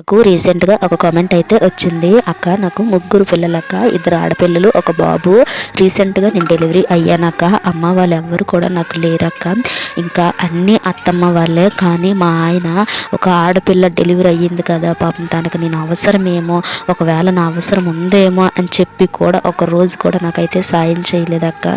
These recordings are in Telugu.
నాకు రీసెంట్గా ఒక కామెంట్ అయితే వచ్చింది. అక్క నాకు ముగ్గురు పిల్లలక్క ఇద్దరు ఆడపిల్లలు ఒక బాబు. రీసెంట్గా నేను డెలివరీ అయ్యానక్క అమ్మ వాళ్ళు ఎవ్వరు కూడా నాకు లేరక్క. ఇంకా అన్ని అత్తమ్మ వాళ్ళే. కానీ మా ఆయన ఒక ఆడపిల్ల డెలివరీ అయ్యింది కదా పాపం తనకు నేను అవసరమేమో ఒకవేళ నా అవసరం ఉందేమో అని చెప్పి కూడా ఒక రోజు కూడా నాకైతే సాయం చేయలేదక్క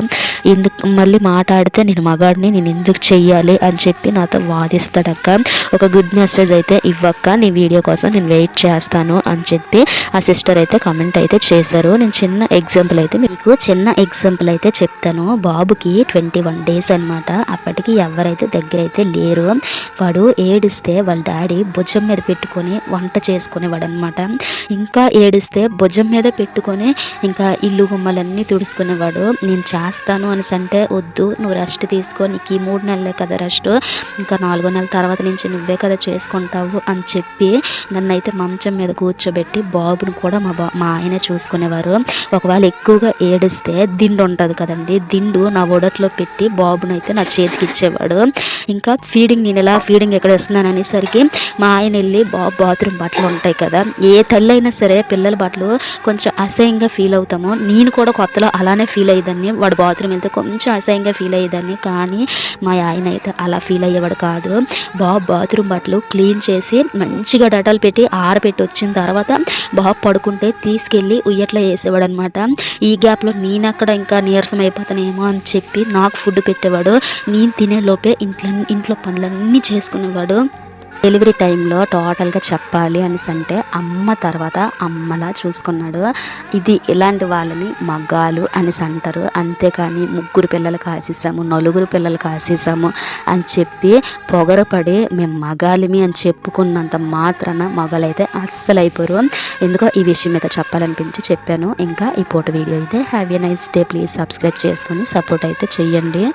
ఎందుకు మళ్ళీ మాట్లాడితే నేను మగాడిని నేను ఎందుకు చెయ్యాలి అని చెప్పి నాతో వాదిస్తాడక్క ఒక గుడ్ మెసేజ్ అయితే ఇవ్వక్క. నీ వీడియో కోసం నేను వెయిట్ చేస్తాను అని చెప్పి ఆ సిస్టర్ అయితే కామెంట్ అయితే చేశారు. నేను చిన్న ఎగ్జాంపుల్ అయితే మీకు చిన్న ఎగ్జాంపుల్ అయితే చెప్తాను. బాబుకి ట్వంటీ వన్ డేస్ అనమాట అప్పటికి ఎవరైతే దగ్గర అయితే లేరు వాడు ఏడిస్తే వాళ్ళ డాడీ భుజం మీద పెట్టుకొని వంట చేసుకునేవాడు అనమాట ఇంకా ఏడిస్తే భుజం మీద పెట్టుకొని ఇంకా ఇల్లు గుమ్మలన్నీ తుడుచుకునేవాడు. నేను చేస్తాను అనేసి అంటే వద్దు నువ్వు రెస్ట్ తీసుకో నీకు ఈ మూడు నెలలే కదా రెస్ట్ ఇంకా నాలుగో నెలల తర్వాత నుంచి నువ్వే కదా చేసుకుంటావు అని చెప్పి నన్ను అయితే మంచం మీద కూర్చోబెట్టి బాబుని కూడా మా బా మా ఆయన చూసుకునేవారు. ఒకవేళ ఎక్కువగా ఏడిస్తే దిండు ఉంటుంది కదండి. దిండు నా ఒడట్లో పెట్టి బాబుని అయితే నా చేతికి ఇచ్చేవాడు. ఇంకా ఫీడింగ్ నేను ఎలా ఫీడింగ్ ఎక్కడ వస్తున్నాను అనేసరికి మా ఆయన వెళ్ళి బాబు బాత్రూమ్ బట్టలు ఉంటాయి కదా ఏ తల్లి అయినా సరే పిల్లల బట్టలు కొంచెం అసహ్యంగా ఫీల్ అవుతాము. నేను కూడా కొత్తలో అలానే ఫీల్ అయ్యేదాన్ని. వాడు బాత్రూమ్ వెళ్తే కొంచెం అసహ్యంగా ఫీల్ అయ్యేదాన్ని. కానీ మా ఆయన అయితే అలా ఫీల్ అయ్యేవాడు కాదు. బాబు బాత్రూమ్ బట్టలు క్లీన్ చేసి మంచిగా డటాలు పెట్టి ఆరబెట్టి వచ్చిన తర్వాత బాబు పడుకుంటే తీసుకెళ్ళి ఉయ్యట్లో వేసేవాడు అనమాట ఈ గ్యాప్లో నేను అక్కడ ఇంకా నీరసం అయిపోతానేమో అని చెప్పి నాకు ఫుడ్ పెట్టేవాడు. నేను తినే లోపే ఇంట్లో ఇంట్లో పనులన్నీ చేసుకునేవాడు. డెలివరీ టైంలో టోటల్గా చెప్పాలి అనేసి అంటే అమ్మ తర్వాత అమ్మలా చూసుకున్నాడు. ఇది ఇలాంటి వాళ్ళని మగ్గాలు అనేసి అంటారు అంతేకాని ముగ్గురు పిల్లలు కాసేసాము నలుగురు పిల్లలు కాసేసాము అని చెప్పి పొగరపడి మేము మగాలిమి అని చెప్పుకున్నంత మాత్రాన మగాలైతే అస్సలు అయిపోరు ఎందుకో ఈ విషయం మీద చెప్పాలనిపించి చెప్పాను. ఇంకా ఈ పూట వీడియో అయితే have a nice day please subscribe చేసుకొని సపోర్ట్ అయితే చెయ్యండి.